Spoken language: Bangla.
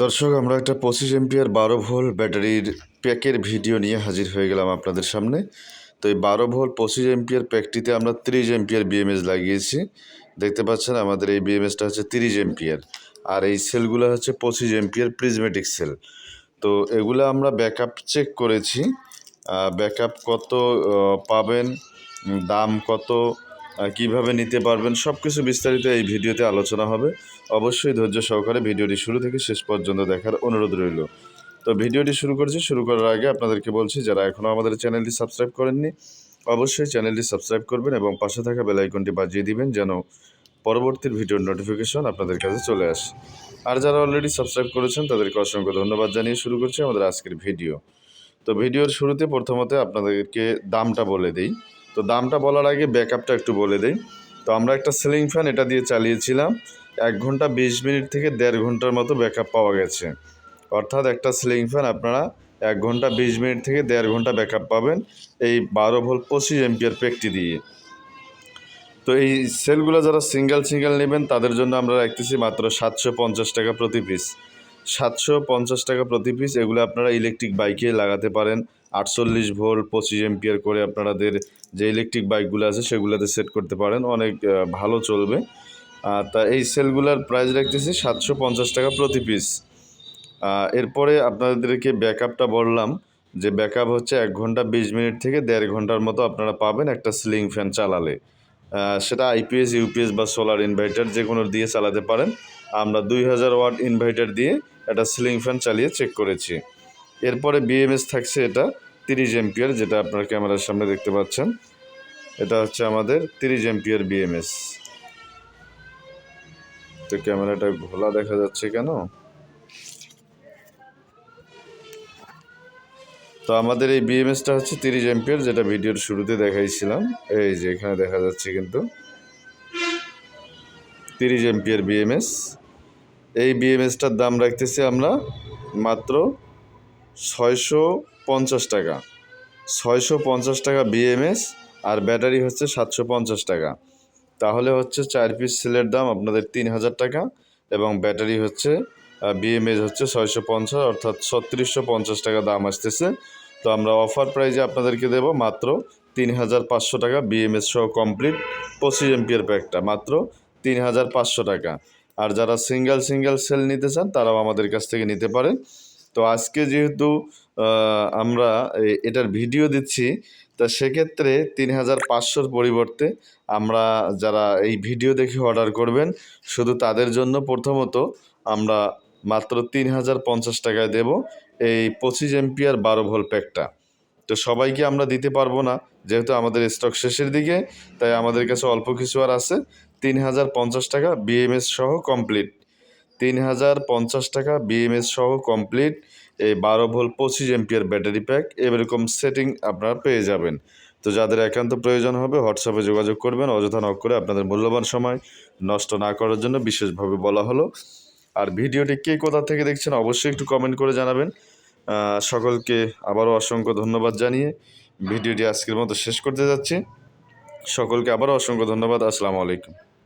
দর্শক, আমরা একটা পঁচিশ এমপিয়ার বারো ভোল ব্যাটারির প্যাকের ভিডিও নিয়ে হাজির হয়ে গেলাম আপনাদের সামনে। তো এই বারো ভোল পঁচিশ এমপিয়ার প্যাকটিতে আমরা তিরিশ এমপিয়ার বিএমএস লাগিয়েছি। দেখতে পাচ্ছেন, আমাদের এই বিএমএসটা হচ্ছে তিরিশ এমপিয়ার আর এই সেলগুলো হচ্ছে পঁচিশ এমপিয়ার প্রিজমেটিক সেল তো এগুলো আমরা ব্যাকআপ চেক করেছি। ব্যাকআপ কত পাবেন, দাম কত কীভাবে নিতে পারবেন সব কিছু বিস্তারিত এই ভিডিওতে আলোচনা হবে। অবশ্যই ধৈর্য সহকারে ভিডিওটি শুরু থেকে শেষ পর্যন্ত দেখার অনুরোধ রইল। তো ভিডিওটি শুরু করছি, শুরু করার আগে আপনাদেরকে বলছি, যারা এখনও আমাদের চ্যানেলটি সাবস্ক্রাইব করেননি, অবশ্যই চ্যানেলটি সাবস্ক্রাইব করবেন এবং পাশে থাকা বেল আইকনটি বাজিয়ে দিবেন যেন পরবর্তী ভিডিওর নোটিফিকেশন আপনাদের কাছে চলে আসে। আর যারা অলরেডি সাবস্ক্রাইব করেছেন, তাদেরকে অসংখ্য ধন্যবাদ জানিয়ে শুরু করছি আমাদের আজকের ভিডিও। তো ভিডিওর শুরুতে প্রথমত আপনাদেরকে দামটা বলে দিই। তো দামটা বলার আগে ব্যাকআপটা একটু বলে দিই। তো আমরা একটা সিলিং ফ্যান এটা দিয়ে চালিয়েছিলাম। এক ঘণ্টা বিশ মিনিট থেকে দেড় ঘণ্টার মতো ব্যাকআপ পাওয়া গেছে। অর্থাৎ একটা সিলিং ফ্যান আপনারা এক ঘণ্টা বিশ মিনিট থেকে দেড় ঘণ্টা ব্যাকআপ পাবেন এই বারো ভোল্ট পঁচিশ এমপিয়ার প্যাকটি দিয়ে। তো এই সেলগুলো যারা সিঙ্গেল সিঙ্গেল নেবেন, তাদের জন্য আমরা রাখতেছি মাত্র সাতশো পঞ্চাশ টাকা প্রতি পিস সাতশো পঞ্চাশ টাকা প্রতি পিস এগুলো আপনারা ইলেকট্রিক বাইকে লাগাতে পারেন। আটচল্লিশ ভোল্ট পঁচিশ এমপিয়ার করে আপনাদের যে ইলেকট্রিক বাইকগুলো আছে সেগুলোতে সেট করতে পারেন। অনেক ভালো চলবে। তা এই সেলগুলোর প্রাইস রাখতেছি সাতশো পঞ্চাশ টাকা প্রতি পিস এরপরে আপনাদেরকে ব্যাকআপটা বললাম যে ব্যাকআপ হচ্ছে এক ঘণ্টা বিশ মিনিট থেকে দেড় ঘণ্টার মতো আপনারা পাবেন একটা সিলিং ফ্যান চালালে। সেটা আইপিএস ইউপিএস বা সোলার ইনভার্টার যে কোনো দিয়ে চালাতে পারেন। আমরা দুই হাজার ওয়াট ইনভার্টার দিয়ে একটা সিলিং ফ্যান চালিয়ে চেক করেছি। এরপরে বিএমএস থাকছে এটা। তিরিশ এমপিয়ার যেটা আপনার ক্যামেরার সামনে দেখতে পাচ্ছেন, এটা হচ্ছে আমাদের তিরিশ এমপিয়ার বিএমএস তো ক্যামেরাটা ঘোলা দেখা যাচ্ছে কেন? তো আমাদের এই বিএমএসটা হচ্ছে তিরিশ এমপিয়ার যেটা ভিডিওর শুরুতে দেখাইছিলাম। এই যে এখানে দেখা যাচ্ছে কিন্তু তিরিশ এমপিয়ার বিএমএস এই বিএমএসটার দাম রাখতেছি আমরা মাত্র ছয়শো পঞ্চাশ টাকা। ছয়শো পঞ্চাশ টাকা বিএমএস আর ব্যাটারি হচ্ছে সাতশো পঞ্চাশ টাকা। তাহলে হচ্ছে চার পিস সেলের দাম আপনাদের তিন হাজার টাকা এবং ব্যাটারি হচ্ছে বিএমএস হচ্ছে ছয়শো পঞ্চাশ, অর্থাৎ ছত্রিশশো পঞ্চাশ টাকা দাম আসতেছে। তো আমরা অফার প্রাইজে আপনাদেরকে দেব মাত্র তিন হাজার পাঁচশো টাকা বিএমএস সহ কমপ্লিট পঁচিশ এমপিয়ার প্যাকটা মাত্র তিন হাজার পাঁচশো টাকা। আর যারা সিঙ্গেল সিঙ্গেল সেল নিতে চান তারাও আমাদের কাছ থেকে নিতে পারেন। তো আজকে যেহেতু আমরা এটার ভিডিও দিচ্ছি, তা সেক্ষেত্রে তিন হাজার পাঁচশোর পরিবর্তে আমরা যারা এই ভিডিও দেখে অর্ডার করবেন, শুধু তাদের জন্য প্রথমত আমরা মাত্র তিন হাজার পঞ্চাশ টাকায় দেব এই পঁচিশ এমপিয়ার বারো ভোল প্যাকটা। তো সবাইকে আমরা দিতে পারব না, যেহেতু আমাদের স্টক শেষের দিকে, তাই আমাদের কাছে অল্প কিছু আর আছে, তিন হাজার পঞ্চাশ টাকা বিএমএস সহ কমপ্লিট তিন হাজার পঞ্চাশ টাকা বিএমএস সহ কমপ্লিট এই বারো ভোল্ট পঁচিশ এমপিয়ার ব্যাটারি প্যাক এরকম সেটিং আপনারা পেয়ে যাবেন। তো যাদের একান্ত প্রয়োজন হবে হোয়াটসঅ্যাপে যোগাযোগ করবেন, অযথা নক করে আপনাদের মূল্যবান সময় নষ্ট না করার জন্য বিশেষভাবে বলা হলো। আর ভিডিওটি কে কোথা থেকে দেখছেন অবশ্যই একটু কমেন্ট করে জানাবেন। সকলকে আবারও অসংখ্য ধন্যবাদ জানিয়ে ভিডিওটি আজকের মতো শেষ করতে যাচ্ছি। সকলকে আবারও অসংখ্য ধন্যবাদ। আসসালামু আলাইকুম।